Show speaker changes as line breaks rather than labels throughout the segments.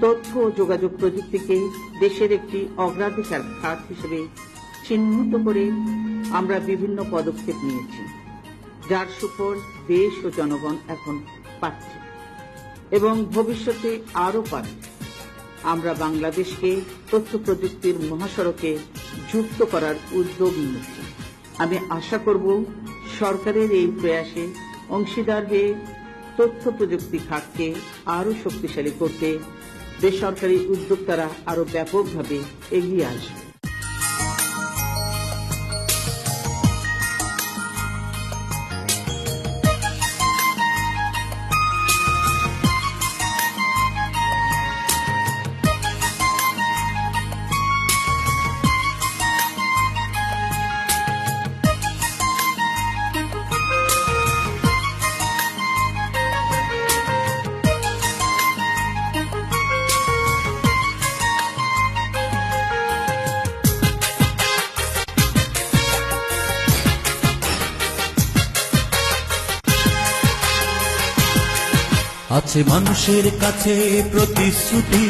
তথ্য ও যোগাযোগ প্রযুক্তিকে দেশের একটি অগ্রাধিকার খাত হিসেবে চিহ্নিত করে আমরা বিভিন্ন পদক্ষেপ নিয়েছি, যার সুফল দেশ ও জনগণ এখন পাচ্ছে এবং ভবিষ্যতে আরও পাবে। আমরা বাংলাদেশকে তথ্য প্রযুক্তির মহাসড়কে যুক্ত করার উদ্যোগ নিয়েছি। আমি আশা করব সরকারের এই প্রয়াসে অংশীদার হয়ে তথ্য প্রযুক্তি খাতকে আরও শক্তিশালী করতে বেসরকারি উদ্যোক্তারা আরও ব্যাপকভাবে এগিয়ে আসবে।
আছে মানুষের কাছে প্রতিশ্রুতি,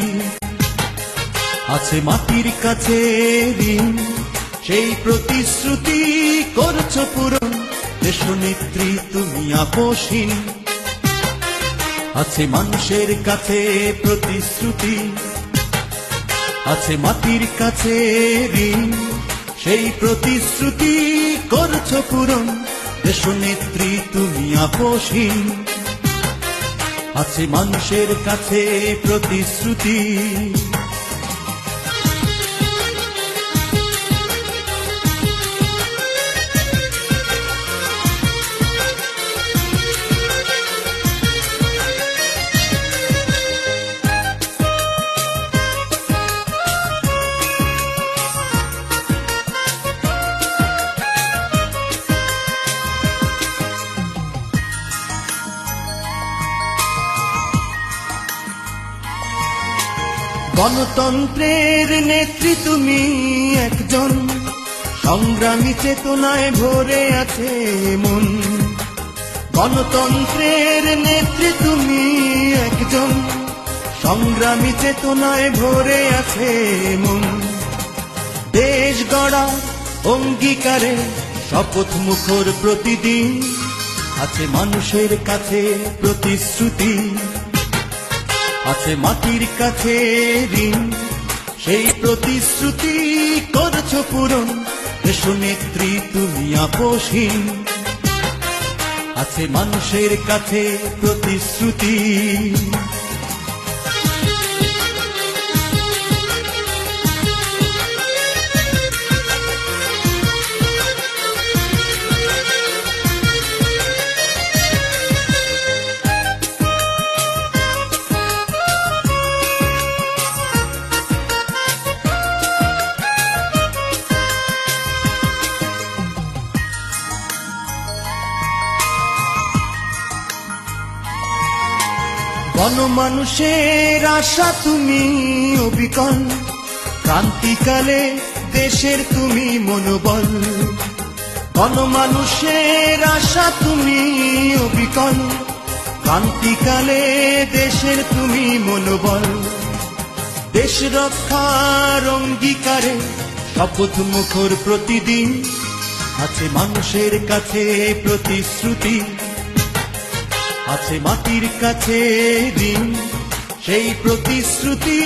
আছে মাটির কাছে ঋণ। সেই প্রতিশ্রুতি করছ পূরণ দেশনেত্রী তুমি আপোষহীন। আছে মানুষের কাছে প্রতিশ্রুতি, আছে মাটির কাছে ঋণ। সেই প্রতিশ্রুতি করছ পূরণ দেশনেত্রী তুমি আপোষহীন। আছে মানুষের কাছে প্রতিশ্রুতি। গণতন্ত্রের নেত্রী তুমি একজন। সংগ্রামী চেতনায় ভরে আছে মন। গণতন্ত্রের নেত্রী তুমি একজন। সংগ্রামী চেতনায় ভরে আছে মন। দেশ গড়া অঙ্গীকারে শপথ মুখর প্রতিদিন। আছে মানুষের কাছে প্রতিশ্রুতি। আছে মাটির কাছে ঋণ। সেই প্রতিশ্রুতি করছ পূরণ। দেশনেত্রী তুমি আপোষহীন। আছে মানুষের কাছে প্রতিশ্রুতি। গণমানুষের আশা তুমি অবিকল। ক্রান্তিকালে দেশের তুমি মনোবল। গণমানুষের আশা তুমি অবিকল। ক্রান্তিকালে দেশের তুমি মনোবল। দেশ রক্ষার অঙ্গীকারে শপথ মুখর প্রতিদিন। আছে মানুষের কাছে প্রতিশ্রুতি। আছে মাটির কাছে ঋণ। সেই প্রতিশ্রুতি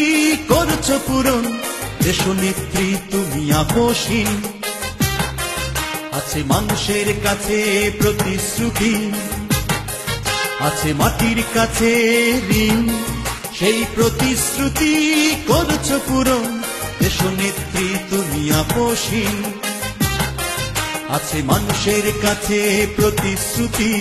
করছ পূরণ। দেশনেত্রী তুমি আপোষহীন। আছে মানুষের কাছে প্রতিশ্রুতি। আছে মাটির কাছে ঋণ। সেই প্রতিশ্রুতি করছ পূরণ। দেশনেত্রী তুমি আপোষহীন। আছে মানুষের কাছে প্রতিশ্রুতি।